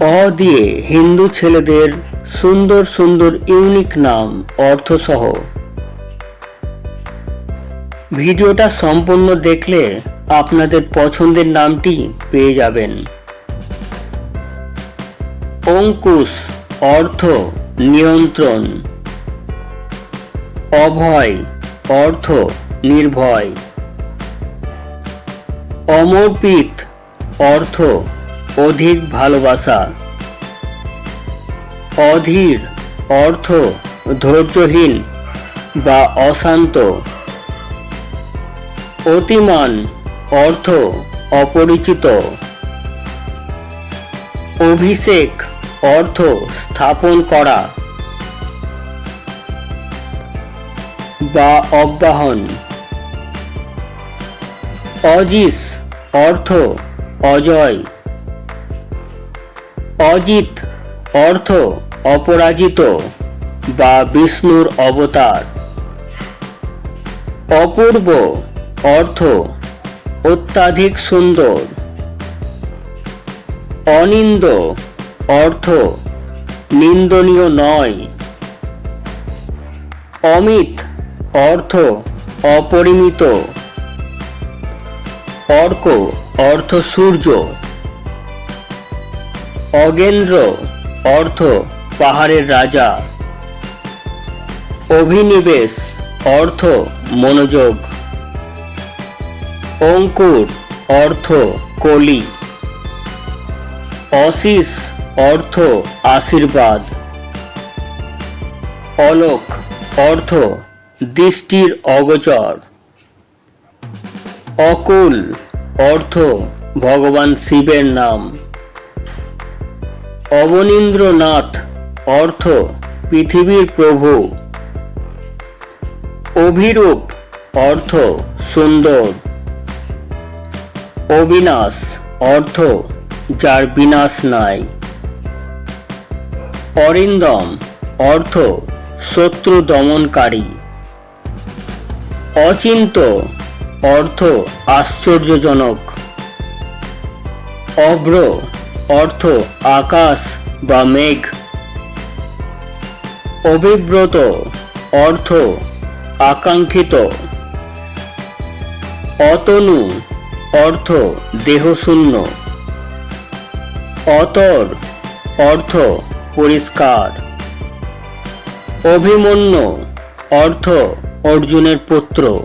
অ দিয়ে হিন্দু ছেলেদের সুন্দর সুন্দর ইউনিক নাম, অর্থসহ। ভিডিওটা সম্পূর্ণ দেখলে আপনাদের পছন্দের নামটি পেয়ে যাবেন। অঙ্কুশ, অর্থ নিয়ন্ত্রণ। অভয়, অর্থ নির্ভয়। অমরপিত অর্থ অধিক ভালোবাসা। অধীর অর্থ ধৈর্যহীন বা অশান্ত। অতিমান অর্থ অপরিচিত। অভিষেক অর্থ স্থাপন করা। বা অব্যাহন। অজিস অর্থ অজয়। অজিত, অর্থ অপরাজিত বা বিষ্ণুর অবতার। অপূর্ব, অর্থ অত্যাধিক সুন্দর। অনিন্দ, অর্থ নিন্দনীয় নয়। অমিত, অর্থ অপরিমিত। অর্ক, অর্থ সূর্য। অগেন্দ্র অর্থ পাহাড়ের রাজা। অভিনিবেশ অর্থ মনোযোগ। অঙ্কুর অর্থ কলি। অশিস অর্থ আশীর্বাদ। অলোক অর্থ দৃষ্টির অগোচর। অকুল অর্থ ভগবান শিবের নাম। অবনীন্দ্রনাথ অর্থ পৃথিবীর প্রভু। অভিরূপ অর্থ সুন্দর। অবিনাশ অর্থ যার বিনাশ নাই। অরিন্দম অর্থ শত্রু দমনকারী। অচিন্ত অর্থ আশ্চর্যজনক। অভ্র অর্থ, আকাশ বা মেঘ। অভিব্রত অর্থ, আকাঙ্ক্ষিত। অতনু, অর্থ, দেহশূন্য। অতর, অর্থ, পরিষ্কার। অভিমন্যু, অর্থ, অর্জুনের পুত্র।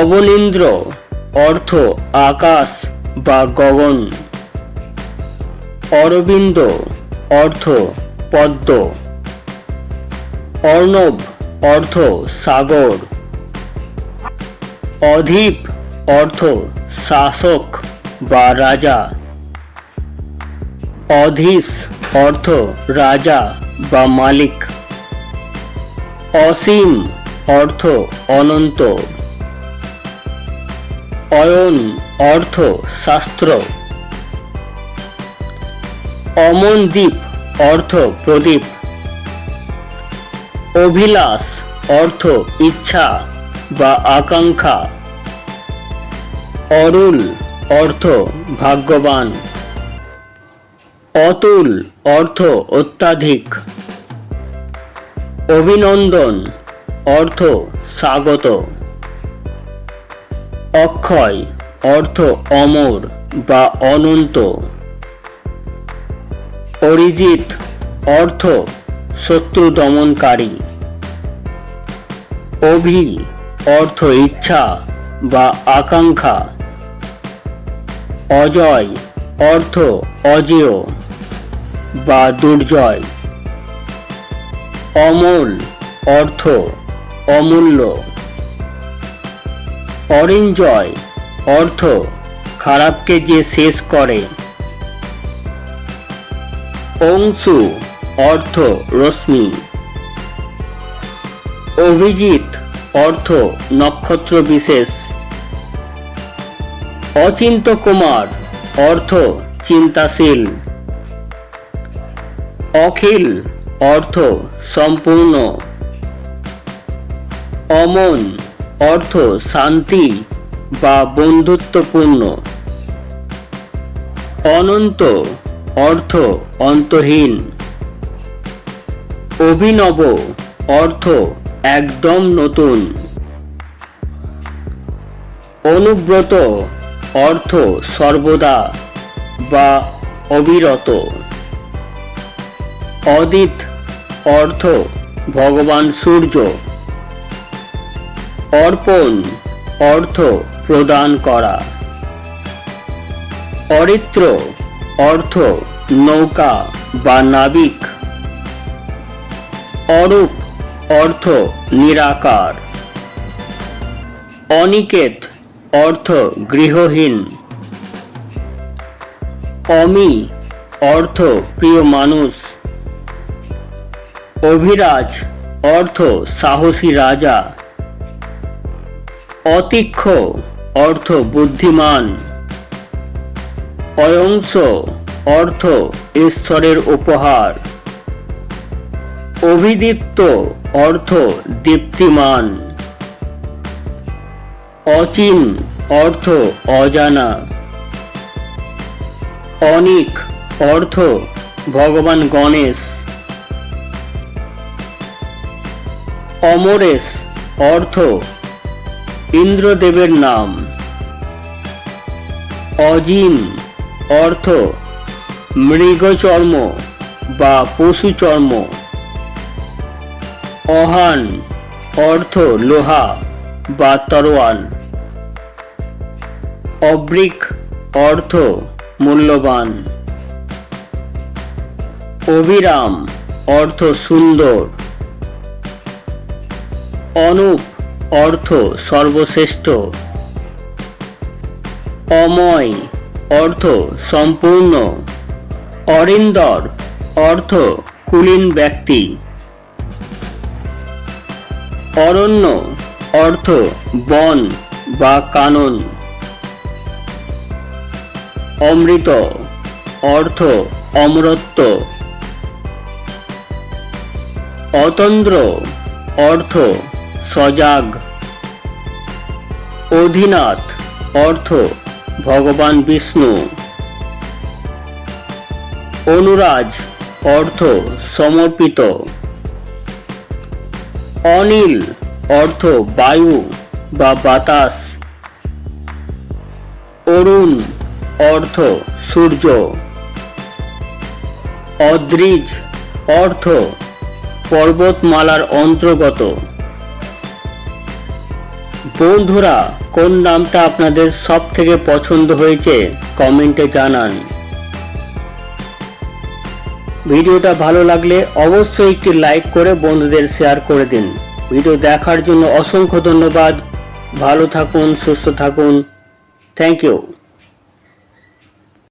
অবনীন্দ্র, অর্থ, আকাশ বা গগন। অরবিন্দ, অর্থ, পদ্ম। অর্ণব, অর্থ, সাগর। অধীপ, অর্থ, শাসক বা রাজা। অধীশ, অর্থ, রাজা বা মালিক। অসীম, অর্থ, অনন্ত। অয়ন, অর্থ, শাস্ত্র। অমনদ্বীপ অর্থ প্রদীপ। অভিলাষ, অর্থ ইচ্ছা বা আকাঙ্ক্ষা। অরুল, অর্থ ভাগ্যবান। অতুল, অর্থ অত্যাধিক। অভিনন্দন, অর্থ স্বাগত। অক্ষয়, অর্থ অমর বা অনন্ত। অরিজিৎ অর্থ শত্রু দমনকারী। অভি অর্থ ইচ্ছা বা আকাঙ্ক্ষা। অজয় অর্থ অজেয় বা দুর্জয়। অমল অর্থ অমূল্য। অরিঞ্জয় অর্থ খারাপকে যে শেষ করে। অংশু, অর্থ, রশ্মি। অভিজিৎ, অর্থ, নক্ষত্র বিশেষ। অচিন্ত কুমার, অর্থ, চিন্তাশীল। অখিল, অর্থ, সম্পূর্ণ। অমন, অর্থ, শান্তি বা বন্ধুত্বপূর্ণ। অনন্ত অর্থ অন্তহীন। অভিনব অর্থ একদম নতুন। অনুব্রত অর্থ সর্বদা বা অবিরত। অদিত অর্থ ভগবান সূর্য। অর্পণ অর্থ প্রদান করা। অরিত্র অর্থ, নৌকা বা নাবিক। অরূপ, অর্থ, নিরাকার। অনিকেত, অর্থ, গৃহহীন। অমি, অর্থ, প্রিয় মানুষ। অভিরাজ, অর্থ, সাহসী রাজা। অতিক্ষ, অর্থ, বুদ্ধিমান। অয়ংস অর্থ ঈশ্বরের উপহার। অভিদীপ্ত অর্থ দীপ্তিমান। অচিন অর্থ অজানা। অনিক অর্থ ভগবান গণেশ। অমরেশ অর্থ ইন্দ্রদেবের নাম। অজিন অর্থ, মৃগচর্ম বা পশু চর্ম অহান, অর্থ, লোহা বা তরোয়াল। অবৃক অর্থ, মূল্যবান। অবিরাম, অর্থ, সুন্দর। অনুপ, অর্থ, সর্বশ্রেষ্ঠ। অময় অর্থ সম্পূর্ণ। অরিন্দর অর্থ কুলীন ব্যক্তি। অরণ্য অর্থ বন বা কানন। অমৃত অর্থ অমরত্ব। অতন্দ্র অর্থ সজাগ। অধিনাথ অর্থ ভগবান বিষ্ণু। অনুরাজ অর্থ সমর্পিত। অনিল অর্থ বায়ু বা বাতাস। অরুণ অর্থ সূর্য। অদ্রিজ অর্থ পর্বতমালার অন্তর্গত। বন্ধুরা, কোন নামটা আপনাদের সব থেকে পছন্দ হয়েছে, কমেন্টে জানান। ভিডিওটা ভালো লাগলে অবশ্যই একটি লাইক করে বন্ধুদের শেয়ার করে দিন। ভিডিও দেখার জন্য অসংখ্য ধন্যবাদ। ভালো থাকুন, সুস্থ থাকুন। Thank you.